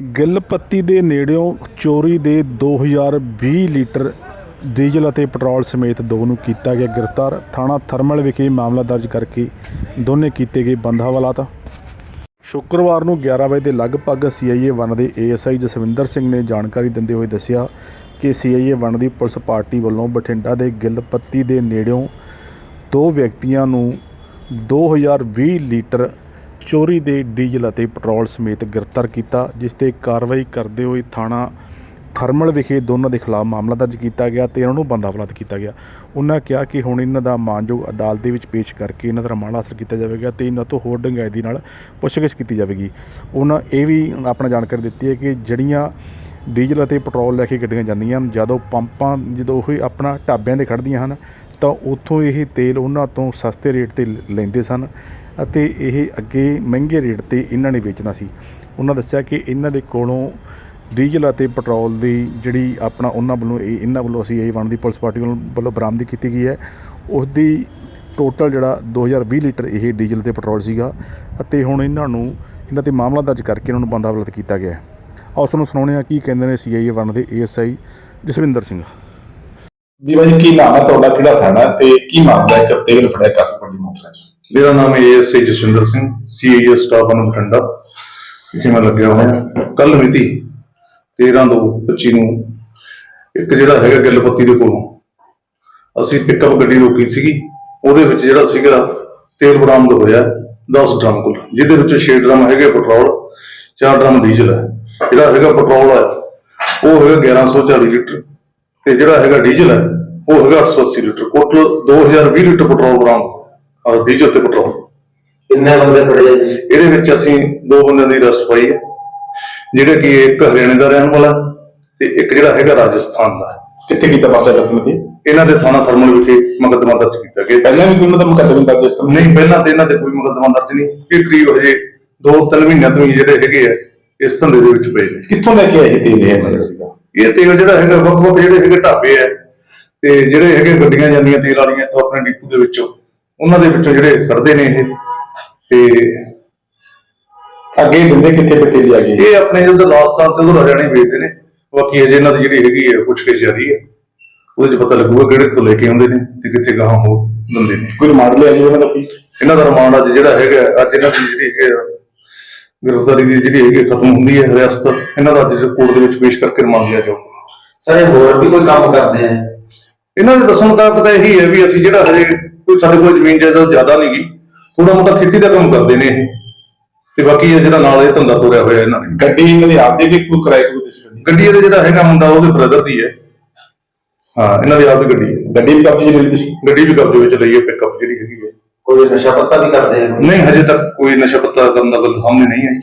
ਗਿੱਲਪੱਤੀ ਦੇ ਨੇੜਿਓਂ ਚੋਰੀ ਦੇ 2020 ਲੀਟਰ ਡੀਜ਼ਲ ਅਤੇ ਪੈਟਰੋਲ ਸਮੇਤ ਦੋ ਨੂੰ ਕੀਤਾ ਗਿਆ ਗ੍ਰਿਫਤਾਰ। ਥਾਣਾ ਥਰਮਲ ਵਿਖੇ ਮਾਮਲਾ ਦਰਜ ਕਰਕੇ ਦੋਨੇ ਕੀਤੇ ਗਏ ਬੰਦ ਹਵਾਲਾਤ। ਸ਼ੁੱਕਰਵਾਰ ਨੂੰ 11 ਵਜੇ ਦੇ ਲਗਭਗ ਸੀਆਈਏ 1 ਦੇ ਏਐਸਆਈ ਜਸਵਿੰਦਰ ਸਿੰਘ ਨੇ ਜਾਣਕਾਰੀ ਦਿੰਦੇ ਹੋਏ ਦੱਸਿਆ ਕਿ ਸੀਆਈਏ 1 ਦੀ ਪੁਲਿਸ ਪਾਰਟੀ ਵੱਲੋਂ ਬਠਿੰਡਾ ਦੇ ਗਿੱਲਪੱਤੀ ਦੇ ਨੇੜਿਓਂ ਦੋ ਵਿਅਕਤੀਆਂ ਨੂੰ 2020 ਲੀਟਰ ਚੋਰੀ ਦੇ ਡੀਜ਼ਲ ਅਤੇ ਪੈਟਰੋਲ ਸਮੇਤ ਗ੍ਰਿਫਤਾਰ ਕੀਤਾ, ਜਿਸ ਤੇ ਕਾਰਵਾਈ ਕਰਦੇ ਹੋਏ ਥਾਣਾ ਥਰਮਲ ਵਿਖੇ ਦੋਨਾਂ ਦੇ ਖਿਲਾਫ ਮਾਮਲਾ ਦਰਜ ਕੀਤਾ ਗਿਆ ਤੇ ਇਹਨਾਂ ਨੂੰ ਬੰਦਾ ਹਵਾਲਾਤ ਕੀਤਾ ਗਿਆ। ਉਹਨਾਂ ਕਿਹਾ ਕਿ ਹੁਣ ਇਹਨਾਂ ਦਾ ਮਾਨਯੋਗ ਅਦਾਲਤ ਦੇ ਵਿੱਚ ਪੇਸ਼ ਕਰਕੇ ਇਹਨਾਂ ਦਾ ਰਿਮਾਂਡ ਹਾਸਲ ਕੀਤਾ ਜਾਵੇਗਾ ਤੇ ਇਹਨਾਂ ਤੋਂ ਹੋਰ ਡੂੰਘਾਈ ਦੀ ਨਾਲ ਪੁੱਛਗਿੱਛ ਕੀਤੀ ਜਾਵੇਗੀ। ਉਹਨਾਂ ਇਹ ਵੀ ਆਪਣਾ ਜਾਣਕਾਰੀ ਦਿੱਤੀ ਹੈ ਕਿ ਜਿਹੜੀਆਂ ਡੀਜ਼ਲ ਅਤੇ ਪੈਟਰੋਲ ਲੈ ਕੇ ਗੱਡੀਆਂ ਜਾਂਦੀਆਂ ਹਨ। ਜਦੋਂ ਪੰਪਾਂ, ਜਦੋਂ ਉਹ ਆਪਣਾ ਢਾਬਿਆਂ ਦੇ ਖੜ੍ਹਦੀਆਂ ਹਨ, ਤਾਂ ਉੱਥੋਂ ਇਹ ਤੇਲ ਉਹਨਾਂ ਤੋਂ ਸਸਤੇ ਰੇਟ ਤੇ ਲ- ਲੈਂਦੇ ਸਨ ਅਤੇ ਇਹ ਅੱਗੇ ਮਹਿੰਗੇ ਰੇਟ ਤੇ ਇਹਨਾਂ ਨੇ ਵੇਚਣਾ ਸੀ। ਉਹਨਾਂ ਦੱਸਿਆ ਕਿ ਇਹਨਾਂ ਦੇ ਕੋਲੋਂ ਡੀਜ਼ਲ ਅਤੇ ਪੈਟਰੋਲ ਦੀ ਜਿਹੜੀ ਆਪਣਾ ਉਹਨਾਂ ਵੱਲੋਂ ਇਹ, ਇਹਨਾਂ ਵੱਲੋਂ ਅਸੀਂ ਇਹ ਵਣ ਦੀ ਪੁਲਿਸ ਪਾਰਟੀ ਵੱਲੋਂ ਵੱਲੋਂ ਬਰਾਮਦੀ ਕੀਤੀ ਗਈ ਹੈ। ਉਸ ਦੀ ਟੋਟਲ ਜਿਹੜਾ 2020 ਲੀਟਰ ਇਹ ਡੀਜ਼ਲ ਤੇ ਪੈਟਰੋਲ ਸੀਗਾ ਅਤੇ ਹੁਣ ਇਹਨਾਂ ਨੂੰ, ਇਹਨਾਂ ਤੇ ਮਾਮਲਾ ਦਰਜ ਕਰਕੇ ਇਹਨਾਂ ਨੂੰ ਬੰਦਾ ਹਵਾਲਤ ਕੀਤਾ ਗਿਆ ਹੈ। ਆਓ ਤੁਹਾਨੂੰ ਸੁਣਾਉਂਦੇ ਹਾਂ ਕੀ ਕਹਿੰਦੇ ਨੇ ਸੀਆਈਏ ਵਨ ਦੇ ਏਐਸਆਈ ਜਸਵਿੰਦਰ ਸਿੰਘ। ਜੀ ਬਾਈ ਕੀ ਨਾਮ ਹੈ ਤੁਹਾਡਾ? ਕਿਹੜਾ ਥਾਣਾ ਤੇ ਕੀ ਮਾਮਲਾ ਹੈ? ਕਿ ਤੇਲ ਫੜਿਆ ਕਾਫੀ ਵੱਡੀ ਮਾਤਰਾ 'ਚ ਮੇਰਾ ਨਾਮ ਹੈ ASI Jaswinder Singh CIA staff ਨੂੰ ਬਠਿੰਡਾ ਵਿਖੇ ਮੈਂ ਲੱਗਿਆ ਹੋਇਆ। ਕੱਲ ਮਿਤੀ 13 ਦੋ 25 ਨੂੰ ਇੱਕ ਜਿਹੜਾ ਹੈਗਾ ਗਿੱਲਪੱਤੀ ਦੇ ਕੋਲੋਂ ਅਸੀਂ ਪਿਕਅਪ ਗੱਡੀ ਰੋਕੀ ਸੀਗੀ। ਉਹਦੇ ਵਿੱਚ ਜਿਹੜਾ ਸੀਗਾ ਤੇਲ ਬਰਾਮਦ ਹੋਇਆ 10 ਡਰਮ ਕੁੱਲ ਜਿਹਦੇ ਵਿੱਚ 6 ਡਰਮ ਹੈਗੇ ਪੈਟਰੋਲ 4 ਡਰਮ ਡੀਜ਼ਲ ਹੈ। ਜਿਹੜਾ ਹੈਗਾ ਪੈਟਰੋਲ ਹੈ ਉਹ ਹੈਗਾ 1140 ਲੀਟਰ। ਤੇ ਜਿਹੜਾ ਹੈਗਾ ਡੀਜ਼ਲ ਹੈ ਉਹ ਹੈਗਾ 880 ਲੀਟਰ। ਟੋਟਲ 2020 ਲੀਟਰ ਪੈਟਰੋਲ ਬਰਾਮਦ ਔਰ ਡੀਜ਼ਲ ਤੇ ਪੈਟਰੋਲ। ਕਿੰਨੇ ਬੰਦੇ ਫੜੇ ਜੀ ਇਹਦੇ ਵਿੱਚ ਅਸੀਂ ਦੋ ਬੰਦਿਆਂ ਦੀ ਅਰੈਸਟ ਪਾਈ ਹੈ ਜਿਹੜੇ ਕਿ ਇੱਕ ਹਰਿਆਣੇ ਦਾ ਰਹਿਣ ਵਾਲਾ ਤੇ ਇੱਕ ਜਿਹੜਾ ਹੈਗਾ ਰਾਜਸਥਾਨ ਦਾ ਕਿੱਥੇ ਕੀਤਾ ਪਰਚਾ ਦਰਜ ਤੇ ਇਹਨਾਂ ਦੇ ਥਾਣਾ ਥਰਮਲ ਵਿਖੇ ਮੁਕੱਦਮਾ ਦਰਜ ਕੀਤਾ ਗਿਆ। ਪਹਿਲਾਂ ਵੀ ਕੋਈ ਉਹਨਾਂ ਦਾ ਮੁਕੱਦਮਾ ਦਰਜ ਇਸ ਤਰ੍ਹਾਂ ਨਹੀਂ ਪਹਿਲਾਂ ਤੇ ਇਹਨਾਂ ਤੇ ਕੋਈ ਮੁਕੱਦਮਾ ਦਰਜ ਨਹੀਂ। ਇਹ ਕਰੀਬ ਹਜੇ 2-3 ਮਹੀਨਿਆਂ ਤੋਂ ਹੀ ਜਿਹੜੇ ਹੈਗੇ ਆ ਇਸ ਧੰਦੇ ਦੇ ਵਿੱਚ ਪਏ ਨੇ। ਕਿੱਥੋਂ ਲੈ ਕੇ ਆਏ ਤੇਲ ਇਹ ਜਿਹੜਾ ਸੀਗਾ? ਇਹ ਤੇਲ ਜਿਹੜਾ ਹੈਗਾ ਵੱਖ ਵੱਖ ਜਿਹੜੇ ਹੈਗੇ ਢਾਬੇ ਆ ਤੇ ਜਿਹੜੇ ਹੈਗੇ ਗੱਡੀਆਂ ਜਾਂਦੀਆਂ ਤੇਲ ਵਾਲੀਆਂ ਇੱਥੋਂ ਆਪਣੇ ਡਿਪੂ ਦੇ ਵਿੱਚੋਂ ਉਹਨਾਂ ਦੇ ਵਿੱਚੋਂ ਜਿਹੜੇ ਕੱਢਦੇ ਨੇ ਇਹ। ਤੇ ਅੱਗੇ ਦਿੰਦੇ ਕਿੱਥੇ ਪੇ ਤੇਲ ਆ ਗਏ ਇਹ ਆਪਣੇ ਜਦੋਂ ਰਾਜਸਥਾਨ ਤੇ ਉਧਰ ਹਰਿਆਣੇ ਵੇਚਦੇ ਨੇ। ਬਾਕੀ ਅਜੇ ਇਹਨਾਂ ਦੀ ਜਿਹੜੀ ਹੈਗੀ ਹੈ ਪੁੱਛਗਿੱਛ ਜਾਰੀ ਹੈ ਉਹਦੇ ਚ ਪਤਾ ਲੱਗੂਗਾ ਕਿਹੜੇ ਤੋਂ ਲੈ ਕੇ ਆਉਂਦੇ ਨੇ ਤੇ ਕਿੱਥੇ ਗਾਹਾਂ ਹੋ ਦਿੰਦੇ ਨੇ। ਕੋਈ ਰਿਮਾਂਡ ਲਿਆ ਜੀ ਉਹਨਾਂ ਦਾ ਕੋਈ? ਇਹਨਾਂ ਦਾ ਰਿਮਾਂਡ ਅੱਜ ਜਿਹੜਾ ਹੈਗਾ ਅੱਜ ਇਹਨਾਂ ਦੀ ਜਿਹੜੀ ਗ੍ਰਿਫਤਾਰੀ ਦੀ ਜਿਹੜੀ ਹੈਗੀ ਖਤਮ ਹੁੰਦੀ ਹੈ ਰਿਆਸਤ ਇਹਨਾਂ ਦਾ ਅੱਜ ਕੋਰਟ ਦੇ ਵਿੱਚ ਪੇਸ਼ ਕਰਕੇ ਰਿਮਾਂਡ ਲਿਆ ਜਾਊਗਾ। ਸਾਰੇ ਹੋਰ ਵੀ ਕੋਈ ਕੰਮ ਕਰਦੇ ਆ? ਇਹਨਾਂ ਦੇ ਦੱਸਣ ਮੁਤਾਬਕ ਤਾਂ ਇਹੀ ਹੈ ਵੀ ਅਸੀਂ ਜਿਹੜਾ ਹਜੇ ਕੋਈ ਸਾਡੇ ਕੋਲ ਜ਼ਮੀਨ ਜਾਇਦਾਦ ਜ਼ਿਆਦਾ ਨਹੀਂਗੀ ਥੋੜਾ ਮੋਟਾ ਖੇਤੀ ਦਾ ਕੰਮ ਕਰਦੇ ਨੇ ਇਹ। ਤੇ ਬਾਕੀ ਇਹ ਜਿਹੜਾ ਨਾਲ ਇਹ ਧੰਦਾ ਤੋਰਿਆ ਹੋਇਆ ਇਹਨਾਂ ਨੇ। ਗੱਡੀ ਇਹਨਾਂ ਦੀ ਆਪ ਦੀ ਵੀ ਕੋਈ ਕਿਰਾਏ ਕੋਈ ਸੀ ਗੱਡੀ ਇਹਦੇ ਜਿਹੜਾ ਹੈਗਾ ਮੁੰਡਾ ਉਹਦੇ ਬ੍ਰਦਰ ਦੀ ਹੈ। ਹਾਂ ਇਹਨਾਂ ਦੀ ਆਪ ਦੀ ਗੱਡੀ ਹੈ। ਗੱਡੀ ਵੀ ਕਬਜ਼ੇ ਲਈ ਤੁਸੀਂ ਗੱਡੀ ਵੀ ਕਬਜ਼ੇ ਵਿੱਚ ਲਈ ਹੈ ਪਿਕਅਪ ਜਿਹੜੀ। ਕੋਈ ਨਸ਼ਾ ਪੱਤਾ ਵੀ ਕਰਦੇ ਆ ਨਹੀਂ, ਹਜੇ ਤੱਕ ਕੋਈ ਨਸ਼ਾ ਪੱਤਾ ਕਰਨ ਦਾ ਗੱਲ ਸਾਹਮਣੇ ਨਹੀਂ ਆਈ